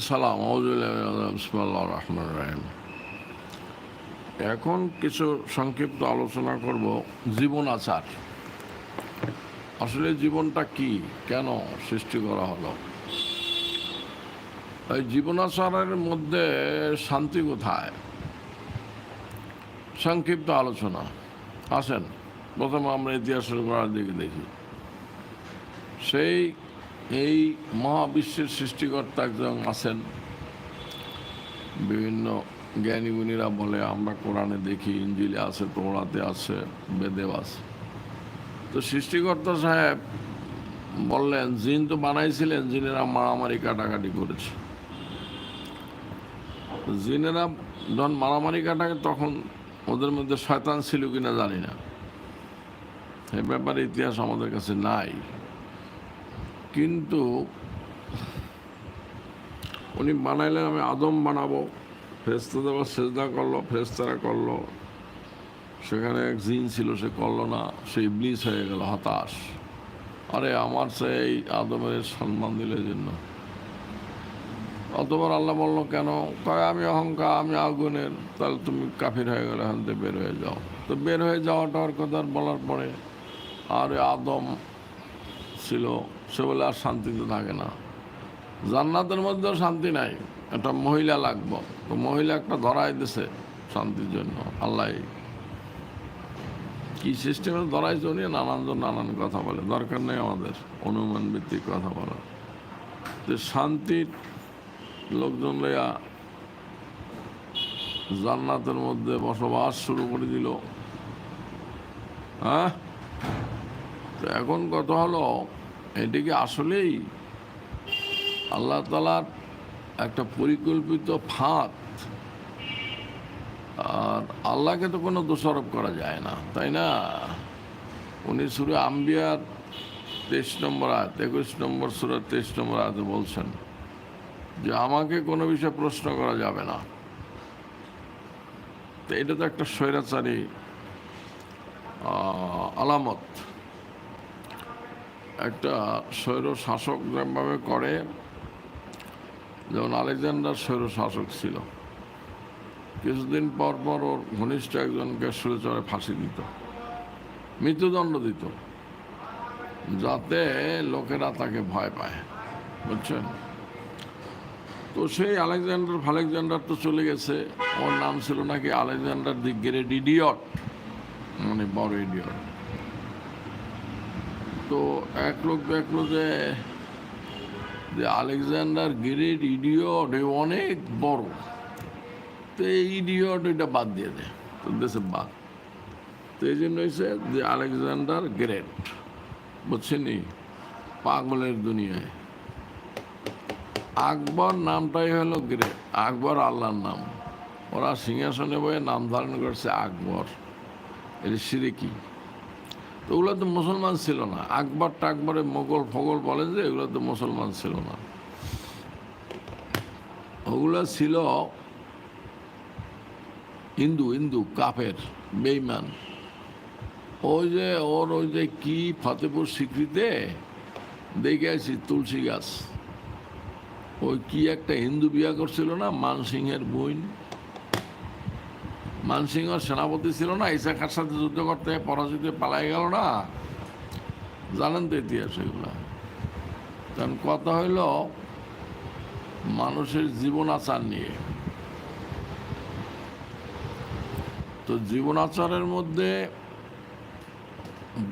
সালাম রহমান রাহিম। এখন কিছু সংক্ষিপ্ত আলোচনা করব, জীবন আচার। আসলে জীবনটা কি, কেন সৃষ্টি করা হলো? এই জীবনাচারের মধ্যে শান্তি কোথায়? সংক্ষিপ্ত আলোচনা। আসেন, প্রথমে আমরা ইতিহাসের করার দিকে দেখি। সেই এই মহাবিশ্বের সৃষ্টিকর্তা একজন আছেন। বিভিন্ন জ্ঞানী গুণীরা বলে, আমরা কোরআনে দেখি, ইঞ্জিলে আছে তোড়াতে আছে, বেদেও আছে। তো সৃষ্টিকর্তা সাহেব বললেন, জিন তো বানাইছিলেন, জিনেরা মারামারি কাটাকাটি করেছে। জিনেরা যখন মারামারি কাটাকে তখন ওদের মধ্যে শয়তান ছিল কিনা জানি না। এ ব্যাপারে ইতিহাস আমাদের কাছে নাই। কিন্তু উনি বানাইলেন, আমি আদম বানাবো। ফেরেস্তা দেওয়া সেজদা করল ফেরেস্তারা করল। সেখানে এক জিন ছিল, সে করল না সেই ব্লিচ হয়ে গেল, হতাশ। আরে আমার সেই আদমের সম্মান দিলে জন্য। অতবার আল্লাহ বলল, কেন? কয়, আমি অহংকার, আমি আগুনের। তাহলে তুমি কাফির হয়ে গেলে, এখান থেকে বের হয়ে যাও। তো বের হয়ে যাওয়াটা যাওয়াটার কথা বলার পরে, আর আদম ছিল সে বলে আর শান্তিতে থাকে না। জান্নাতের মধ্যেও শান্তি নাই। একটা মহিলা লাগবো। তো মহিলা একটা ধরাই দিছে শান্তির জন্য। আল্লাহ কি সিস্টেমে ধরাইছে উনি? নানানজন নানান কথা বলে। দরকার নেই আমাদের। অনুমান ভিত্তিক কথা বলা যে শান্তির লোকজন লইয়া জান্নাতের মধ্যে বসবাস শুরু করে দিল। হ্যাঁ? তো এখন কথা হলো এটি কি আসলেই আল্লাহ তালার একটা পরিকল্পিত ফাঁদ। আর আল্লাহকে তো কোনো দোষারোপ করা যায় না, তাই না? উনি সুরে আম্বিয়ার তেইশ নম্বর আয়াত, একুশ নম্বর সুরের তেইশ নম্বর আয়াতে বলছেন যে, আমাকে কোনো বিষয়ে প্রশ্ন করা যাবে না। তো এটা তো একটা স্বৈরাচারী আলামত। একটা স্বৈর শাসক যেভাবে করে, যেমন আলেকজান্ডার স্বৈর শাসক ছিল। কিছুদিন পর পর ওর ঘনিষ্ঠ একজনকে সুরে চড়ে ফাঁসি দিত, মৃত্যুদণ্ড দিত, যাতে লোকেরা তাকে ভয় পায়, বুঝছেন? তো সেই আলেকজান্ডার ফালেকজান্ডার তো চলে গেছে। ওর নাম ছিল নাকি আলেকজান্ডার দি গ্রেট ইডিয়ট মানে বড় ইডিয়ট। তো এক লোক দেখল যে যে আলেকজান্ডার গ্রেট ইডিয়ট অনেক বড়। তো এই ইডিয়ট এটা বাদ দিয়ে দেয়, তো দেশে বাদ। তো এই জন্য হয়েছে যে আলেকজান্ডার গ্রেট, বুঝছেনি? পাগলের দুনিয়ায়। আকবর নামটাই হলো গ্রেট, আকবর আল্লাহর নাম। ওরা সিংহাসনে বয়ে নাম ধারণ করছে আকবর। এটা সিরিকি তো ওগুলো তো মুসলমান ছিল না। আকবর টাকবরে মোগল ফগল বলে যে, এগুলো তো মুসলমান ছিল না। ওগুলো ছিল হিন্দু হিন্দু, কাফের বেইমান ওই যে ওর ওই যে কি ফতেপুর স্বীকৃতে দেখে আছি তুলসী গাছ। ওই কি একটা হিন্দু বিয়া করছিল না, মানসিংহের বোন মানসিংহ সেনাপতি ছিল না ইসা খার সাথে যুদ্ধ করতে পরাজিত পালাই গেল না। জানেন তো ইতিহাস এগুলো। কারণ কথা হইল, মানুষের জীবন আচার নিয়ে। তো জীবন আচারের মধ্যে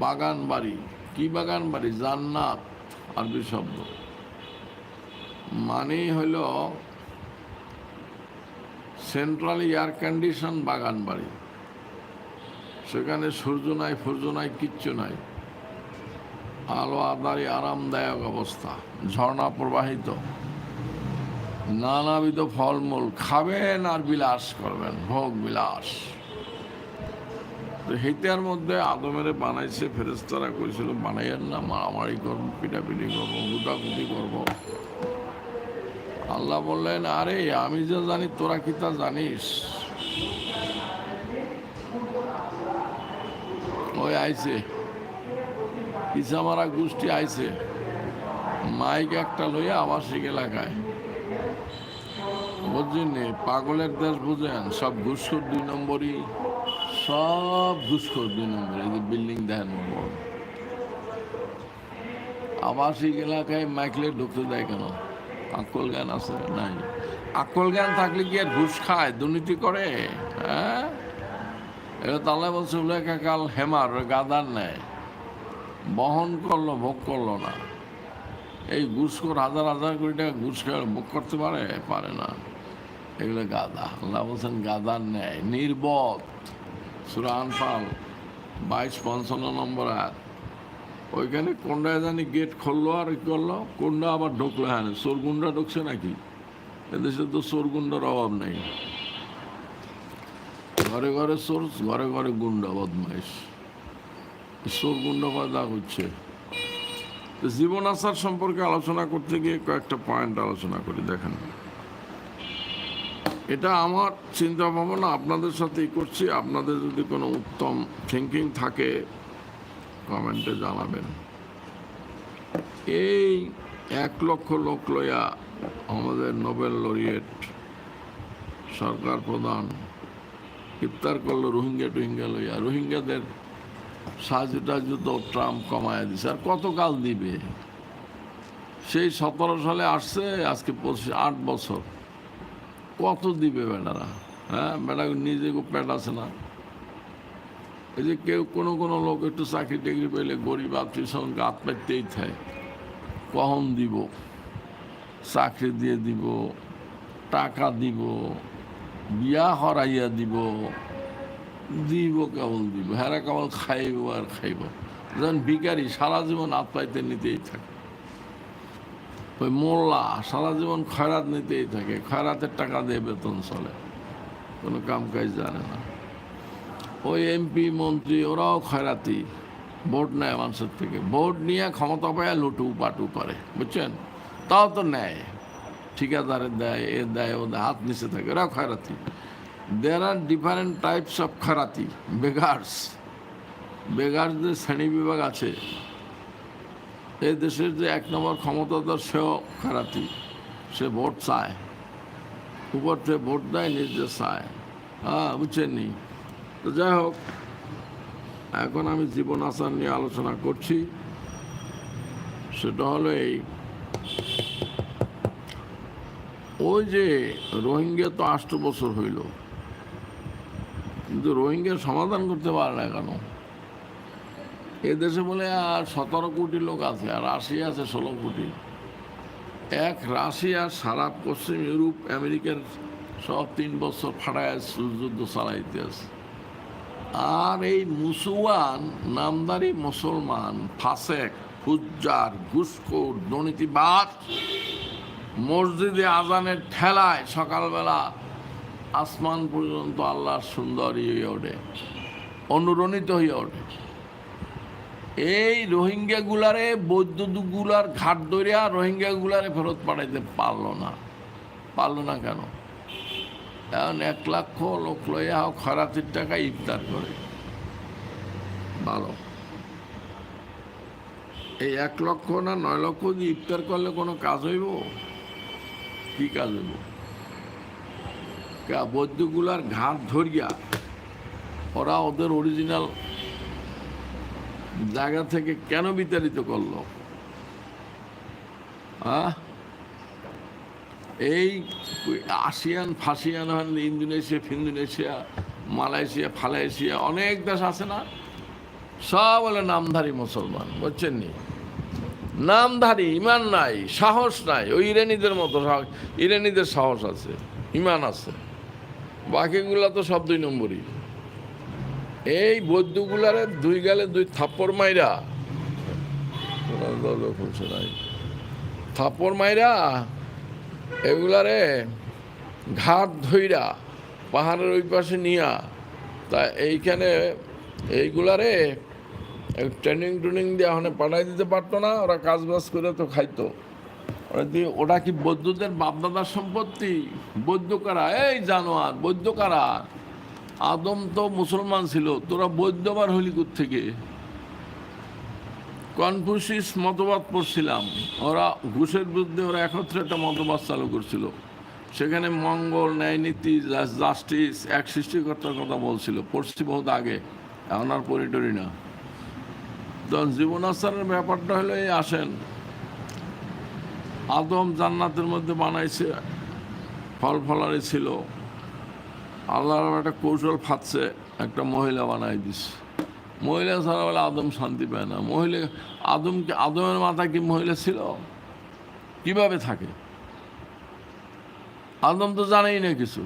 বাগান বাড়ি, কি বাগান বাড়ি? জান্নাত, আরবি শব্দ। মানেই হইল সেন্ট্রাল এয়ার কন্ডিশন বাগান বাড়ি। সেখানে সূর্য নাই ফূর্য নাই, কিচ্ছু নাই। আলো আদারি আরামদায়ক অবস্থা, ঝর্ণা প্রবাহিত। নানাবিধ ফলমূল খাবেন আর বিলাস করবেন, ভোগ বিলাস। তো হেতার মধ্যে আদমের বানাইছে ফেরেস্তারা করেছিল বানাইয়ের না, মারামারি করব, পিটাপিটি করব, গুদাগুদি করব। আল্লাহ বললেন, আরে, আমি যা জানি, তোরা কি তা জানিস? ওই আইছে। ইসামারা গোষ্ঠী আইছে। মাইক একটা লইয়া আবাসিক এলাকায়। জন্য পাগলের দেশ বুঝেন? সব ঘুষখোর দুই নম্বরই। সব ঘুষখোর দুই নম্বর। এই যে বিল্ডিং দেখেন আবাসিক এলাকায় মাইকলে ঢুকতে দেয় কেন? আকল জ্ঞান আছে? নাই। আকল জ্ঞান থাকলে কি আর ঘুষ খায়? দুর্নীতি করে? হ্যাঁ? এটা তাহলে বলছে উল্লেখা কাল হেমার গাদার নেয় বহন করল, ভোগ করল না। এই ঘুষখোর হাজার হাজার কোটি টাকা ঘুষ ভোগ করতে পারে? পারে না। এগুলো গাদা। আল্লাহ বলছেন, গাদার নেয় নির্বোধ। সুরান পাল বাইশ পঞ্চান্ন নম্বর আয়াত। ওইখানে কোনটা জানি গেট খুললো আর করল, কোনটা আবার ঢুকলো হ্যাঁ সোরগুন্ডা ঢুকছে নাকি? এদেশে তো সোরগুন্ডার অভাব নেই। ঘরে ঘরে সোর, ঘরে ঘরে গুন্ডা বদমাইশ। সোর গুন্ডা পয়দা হচ্ছে। জীবন আসার সম্পর্কে আলোচনা করতে গিয়ে কয়েকটা পয়েন্ট আলোচনা করি, দেখেন। এটা আমার চিন্তা ভাবনা, আপনাদের সাথেই করছি। আপনাদের যদি কোনো উত্তম থিঙ্কিং থাকে কমেন্টে জানাবেন। এই এক লক্ষ লোক লইয়া আমাদের নোবেল লরিয়েট সরকার প্রধান ইফতার করল রোহিঙ্গা টোহিঙ্গা লইয়া। রোহিঙ্গাদের সাহায্য টাহায্য তো ট্রাম্প কমায় দিছে। আর কতকাল দিবে? সেই সতেরো সালে আসছে, আজকে পঁচিশ, আট বছর। কত দিবে বেটারা? হ্যাঁ বেটা নিজে পেট আছে না? এই যে কেউ কোনো কোনো লোক একটু চাকরি টাকরি পেলে গরিব আত্মীয় হাত পাইতেই থাকে কখন দিব? চাকরি দিয়ে দিব, টাকা দিব, বিয়া হরাইয়া দিব দিব কেবল দিব হ্যাঁ কেবল খাইব আর খাইব। যেমন ভিকারি সারা জীবন হাত পাইতে নিতেই থাকে। ওই মোল্লা সারা জীবন খয়রাত নিতেই থাকে, খয়রাতের টাকা দিয়ে বেতন চলে, কোনো কাম কাজ জানে না। ওই এমপি মন্ত্রী, ওরাও খয়রাতি। ভোট নেয় মানুষের থেকে। ভোট নিয়ে ক্ষমতা পায়, লুটু পাটু করে, বুঝছেন? তাও তো নেয়। ঠিকাদারের দেয়, এ দেয়, ও হাত নিচে থাকে, ওরাও খয়রাতি। দের আর ডিফারেন্ট টাইপস অফ খয়রাতি বেগার্স বেগার্সদের শ্রেণি বিভাগ আছে। এই দেশের যে এক নম্বর ক্ষমতাধর, সেও খারাতি সে ভোট চায়। উপর থেকে ভোট দেয় নিজে চায়। হ্যাঁ বুঝছেননি তো যাই হোক, এখন আমি জীবন আচার নিয়ে আলোচনা করছি। সেটা হলো এই, ওই যে রোহিঙ্গা তো আষ্ট বছর হইল, কিন্তু রোহিঙ্গার সমাধান করতে পারে না কেন? এ দেশে বলে আর সতেরো কোটি লোক আছে, আর রাশিয়া আছে ষোলো কোটি। এক রাশিয়া সারা পশ্চিম ইউরোপ, আমেরিকার সব তিন বছর ফাটায় যুদ্ধ চালাইতে আছে। আর এই মুসুয়ান নামদারি মুসলমান, ফাসেক, ফুজ্জার, ঘুষখোর দুর্নীতিবাদ মসজিদে আজানের ঠেলায় সকালবেলা আসমান পর্যন্ত আল্লাহর সুন্দরী হয়ে ওঠে, অনুরণিত হয়ে ওঠে। এই রোহিঙ্গাগুলারে, বৈদ্যুতিকগুলার ঘাট ধরিয়া রোহিঙ্গাগুলারে ফেরত পাঠাইতে পারল না। পারল না কেন? এখন এক লক্ষ লোক লইয়া হোক খরাতির টাকা ইফতার করে। ভালো। এই এক লক্ষ না নয় লক্ষ দিয়ে ইফতার করলে কোনো কাজ হইব? কি কাজ হইব? বৈদ্যগুলার ঘাট ধরিয়া ওরা ওদের অরিজিনাল জায়গা থেকে কেন বিতাড়িত করল? হ্যাঁ এই আসিয়ান, ফাসিয়ান হন ইন্দোনেশিয়া, ফিন্দোনেশিয়া, মালয়েশিয়া ফালাইশিয়া অনেক দেশ আছে না? সব হলো নামধারী মুসলমান, বুঝছেন নি? নামধারী, ইমান নাই, সাহস নাই। ওই ইরানিদের মতো সাহস, ইরানিদের সাহস আছে, ইমান আছে। বাকিগুলা তো সব দুই নম্বরই। এই বৈদ্যগুলারে দুই গালে দুই থাপ্পড় মাইরা থাপ্পড় মাইরা এগুলারে ঘাট ধইরা, পাহাড়ের ওই পাশে নিয়া, তা এইখানে এইগুলারে ট্রেনিং ট্রেনিং দিয়ে ওখানে পাঠাই দিতে পারতো না, ওরা কাজ বাজ করে তো খাইতো। ওটা কি বৌদ্ধদের বাপদাদার সম্পত্তি? বৌদ্ধ কারা? এই জানোয়ার, বৌদ্ধ কারা? আদম তো মুসলমান ছিল, তোরা বৈদ্যবার হলি থেকে কনফুসিস মতবাদ পড়ছিলাম। ওরা ঘুষের বিরুদ্ধে ওরা একত্রে একটা মতবাদ চালু করছিল। সেখানে মঙ্গল, ন্যায় নীতি জাস্টিস, এক সৃষ্টিকর্তার কথা বলছিল। পড়ছি বহুত আগে, এখন আর পরিটরি না। তো জীবন আচারের ব্যাপারটা হলো এই, আসেন। আদম জান্নাতের মধ্যে বানাইছে, ফল ফলারি ছিল। আল্লাহর একটা কৌশল ফাটছে, একটা মহিলা বানাই দিছে। মহিলা ছাড়া বলে আদম শান্তি পায় না। মহিলা আদমকে আদমের মাথা কি মহিলা ছিল? কীভাবে থাকে? আদম তো জানেই না কিছু।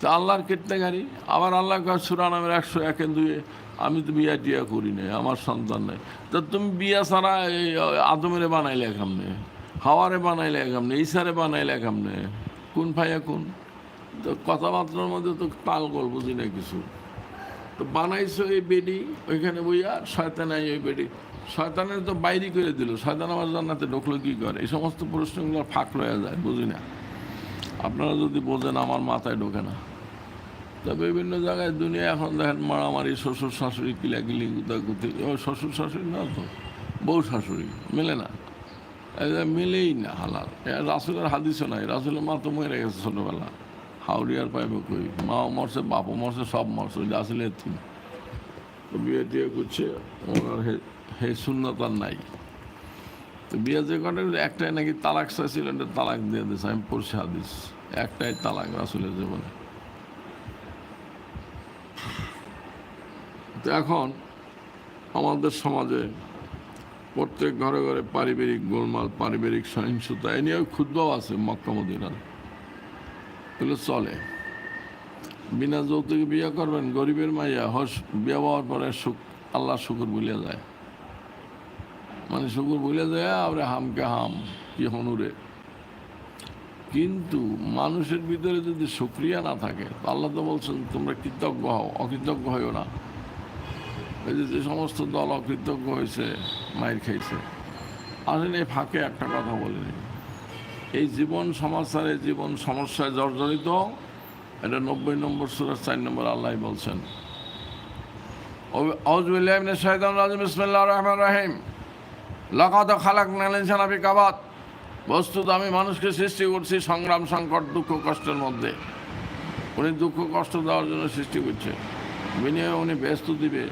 তা আল্লাহর গাড়ি আবার আল্লাহ কয়, সুরা নামের একশো একে দুয়ে আমি তো বিয়া টিয়া করি নাই, আমার সন্তান নাই। তা তুমি বিয়া ছাড়া এই আদমের বানাইলে কেমনে? হাওয়ারে বানাইলে কেমনে? ঈশারে বানাইলে কেমনে? কোন ফাইয়া কোন? তো কথাবার্তার মধ্যে তো তাল গোল বুঝি না কিছু। তো বানাইছো এই বেডি, ওইখানে বইয়া শয়তান ওই বেডি। শয়তানের তো বাইরে করে দিল, শয়তান আমার জান্নাতে ঢুকলো কী করে? এই সমস্ত প্রশ্নগুলো ফাঁক রয়ে যায়, বুঝি না? আপনারা যদি বোঝেন আমার মাথায় ঢোকে না। তো বিভিন্ন জায়গায় দুনিয়া এখন দেখেন মারামারি, শ্বশুর শাশুড়ি কিলাকিলি, গুতাগুতি। ও শ্বশুর শাশুড়ি না তো? বউ শাশুড়ি, মেলে না? মিলেই না, হালাল। রাসুলের হাদিসও নাই, রাসুলের মা তো মরে গেছে ছোটোবেলা। হাওড়িয়ার পাইবে কই? মাও মরছে বাপও মরছে, সব মরছে, ওই রাসুলের তিন তো বিয়ে টিয়ে করছে ওনার হে হে শূন্যতা নাই। তো বিয়ে যে করে, একটাই নাকি তালাক চাইছিল এটা তালাক দিয়ে দিয়েছে আমি পড়ছি হাদিস। একটাই তালাক রাসুলের জীবনে। তো এখন আমাদের সমাজে প্রত্যেক ঘরে ঘরে পারিবারিক গোলমাল, পারিবারিক সহিংসতা, এ নিয়েও ক্ষুদ্রও আছে মক্কামদিনার এগুলো চলে। বিনা যৌতুকে বিয়ে করবেন, গরিবের মাইয়া, হস, বিয়ে হওয়ার পরে সুখ আল্লাহ শুকুর ভুলে যায়। মানে শুকুর ভুলে যায়, আবার হামকে হাম, কি হনুরে। কিন্তু মানুষের ভিতরে যদি সুক্রিয়া না থাকে আল্লাহ তো বলছেন, তোমরা কৃতজ্ঞ হও, অকৃতজ্ঞ হইও না। এই যে সমস্ত দল অকৃতজ্ঞ হয়েছে মায়ের খাইছে। আসেন এই ফাঁকে একটা কথা বলিনি এই জীবন সমাচারে জীবন সমস্যায় জর্জরিত। এটা নব্বই নম্বর সুরার চার নম্বর আল্লাহ বলছেন। খালাক বস্তুত আমি মানুষকে সৃষ্টি করছি সংগ্রাম, সংকট, দুঃখ, কষ্টের মধ্যে। উনি দুঃখ, কষ্ট দেওয়ার জন্য সৃষ্টি করছে। বিনিময়ে উনি ব্যস্ত দিবে।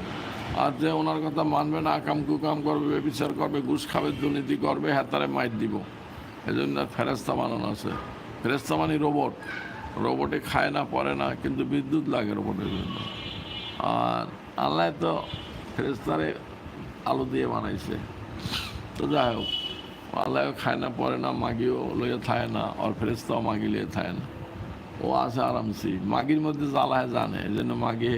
আর যে ওনার কথা মানবে না আকাম কুকাম করবে বিচার করবে, ঘুষ খাবে, দুর্নীতি করবে হ্যাঁ তারে মাইর দিব। এই জন্য ফেরেস্তা বানানো আছে। ফেরেস্তা মানে রোবট। রোবটে খায় না পরে না, কিন্তু বিদ্যুৎ লাগে রোবটের জন্য। আর আল্লাহ তো ফেরেস্তারে আলো দিয়ে বানাইছে। তো যাই হোক আল্লাহ খায় না পরে না, মাগিও লইয়া থায় না, আর ফেরেস্তাও মাগি লিয়ে থায় না। ও আছে আরামসি। মাগির মধ্যে জ্বালায় জানে, এই জন্য মাগি,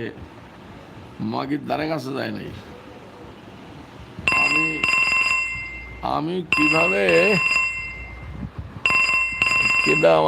মাগির দ্বারে কাছে যায় নাই। আমি আমি কীভাবে кидав.